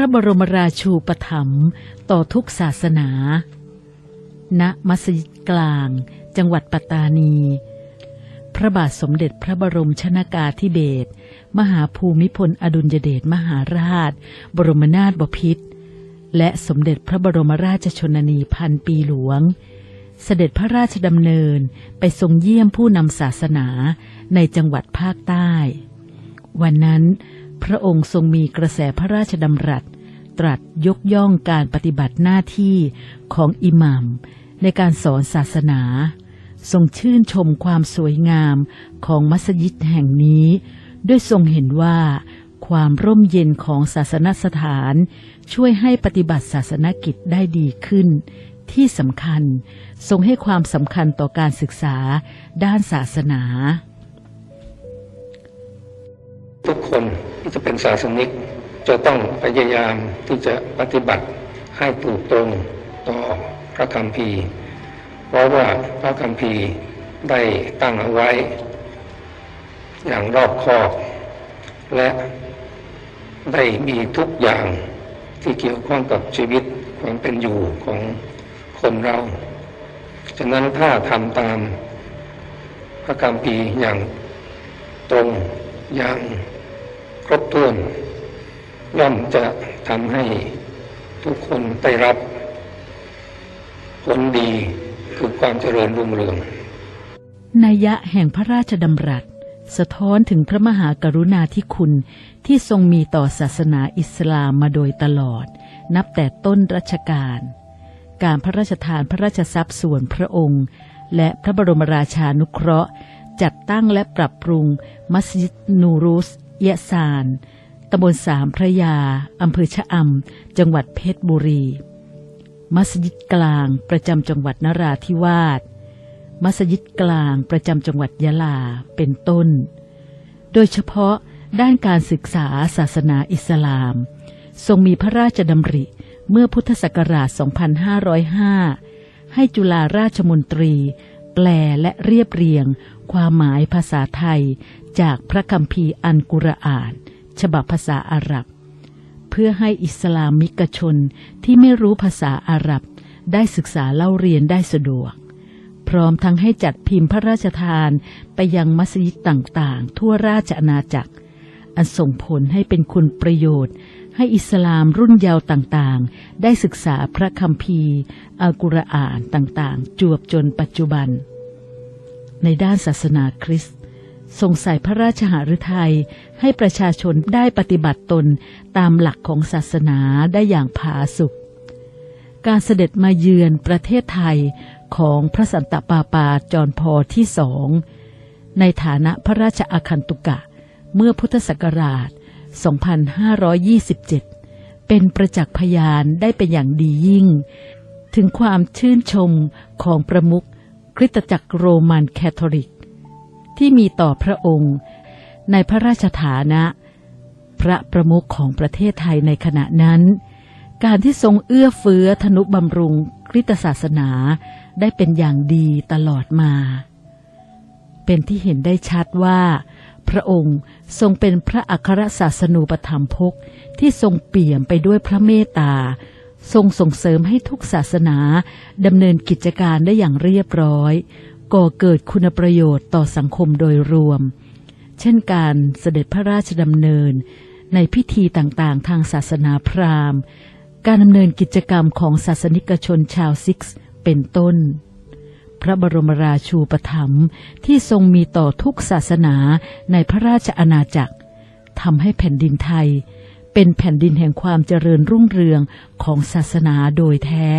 ระบรมราชูปถัมภ์ต่อทุกศาสนา ณ มัสยิดกลาง จังหวัดปัตตานี พระบาทสมเด็จพระบรมชนากาธิเบศร มหาภูมิพลอดุลยเดชมหาราช บรมนาถบพิตร และสมเด็จพระบรมราชชนนีพันปีหลวง เสด็จพระราชดำเนินไปทรงเยี่ยมผู้นำศาสนาในจังหวัดภาคใต้ วันนั้นพระองค์ทรงมีกระแสพระราชดำรัส ตรัสยกย่องการปฏิบัติหน้าที่ของอิหมัมในการสอนศาสนา ทรงชื่นชมความสวยงามของมัสยิดแห่งนี้ ด้วยทรงเห็นว่า ความร่มเย็นของศาสนสถาน ช่วยให้ปฏิบัติศาสนกิจได้ดีขึ้น ที่สำคัญทรงให้ความสำคัญต่อการศึกษาด้านศาสนา ทุกคนที่จะเป็นศาสนิก จะต้องพยายามที่จะปฏิบัติให้ถูกตรงต่อพระคัมภีร์ เพราะว่าพระคัมภีร์ได้ตั้งเอาไว้ อย่างรอบคอบ และได้มีทุกอย่างที่เกี่ยวข้องกับชีวิตความเป็นอยู่ของคนเรา ฉะนั้นถ้าทำตามพระคัมภีร์อย่างตรงอย่างครบถ้วน ย่อมจะทำให้ทุกคนได้รับผลดีคือความเจริญรุ่งเรืองนัยยะแห่งพระราชดำรัส สะท้อนถึงพระมหากรุณาธิคุณที่ทรงมีต่อศาสนาอิสลามมาโดยตลอด นับแต่ต้นรัชกาลการพระราชทานพระราชทรัพย์ส่วนพระองค์ และพระบรมราชานุเคราะห์ จัดตั้งและปรับปรุงมัสยิดนูรุสเยซาน ตำบลสามพระยา อำเภอชะอำ จังหวัดเพชรบุรี มัสยิดกลางประจำจังหวัดนราธิวาส มัสยิดกลางประจำจังหวัดยะลา เป็นต้น โดยเฉพาะด้านการศึกษาศาสนาอิสลาม ทรงมีพระราชดำริเมื่อพุทธศักราช 2505 ให้จุฬาราชมนตรี แปลและเรียบเรียง ความหมายภาษาไทย จากพระคัมภีร์อันกุรอาน ฉบับภาษาอาหรับ เพื่อให้อิสลามิกชนที่ไม่รู้ภาษาอาหรับ ได้ศึกษาเล่าเรียนได้สะดวก พร้อมทั้งให้จัดพิมพ์พระราชทานไปยังมัสยิดต่างๆ ทั่วราชอาณาจักร อันส่งผลให้เป็นคุณประโยชน์ ให้อิสลามรุ่นเยาว์ต่างๆ ได้ศึกษาพระคัมภีร์อัลกุรอานต่างๆ จวบจนปัจจุบัน ในด้านศาสนาคริสต์ ทรงใส่พระราชหฤทัยให้ประชาชนได้ปฏิบัติตนตามหลักของศาสนาได้อย่างผาสุกการเสด็จมาเยือนประเทศไทยของพระสันตะปาปาจอห์นพอที่สอง ในฐานะพระราชอาคันตุกะ เมื่อพุทธศักราช 2527 เป็นประจักษ์พยานได้เป็นอย่างดียิ่ง ถึงความชื่นชมของประมุขคริสตจักรโรมันแคทอลิก ที่มีต่อพระองค์ ในพระราชฐานะ พระประมุขของประเทศไทยในขณะนั้น การที่ทรงเอื้อเฟื้อธนุบำรุงคริสตศาสนาได้เป็นอย่างดีตลอดมา เป็นที่เห็นได้ชัดว่า พระองค์ทรงเป็นพระอัครศาสนูปถัมภกที่ทรงเปี่ยมไปด้วยพระเมตตาทรงส่งเสริมให้ทุกศาสนาดำเนินกิจการได้อย่างเรียบร้อย ก่อเกิดคุณประโยชน์ต่อสังคมโดยรวม เช่นการเสด็จพระราชดำเนิน ในพิธีต่างๆ ทางศาสนาพราหมณ์ การดำเนินกิจกรรมของศาสนิกชนชาวซิกส์เป็นต้น พระบรมราชูปถัมภ์ที่ทรงมีต่อทุกศาสนาในพระราชอาณาจักรทำให้แผ่นดินไทย เป็นแผ่นดินแห่งความเจริญรุ่งเรืองของศาสนาโดยแท้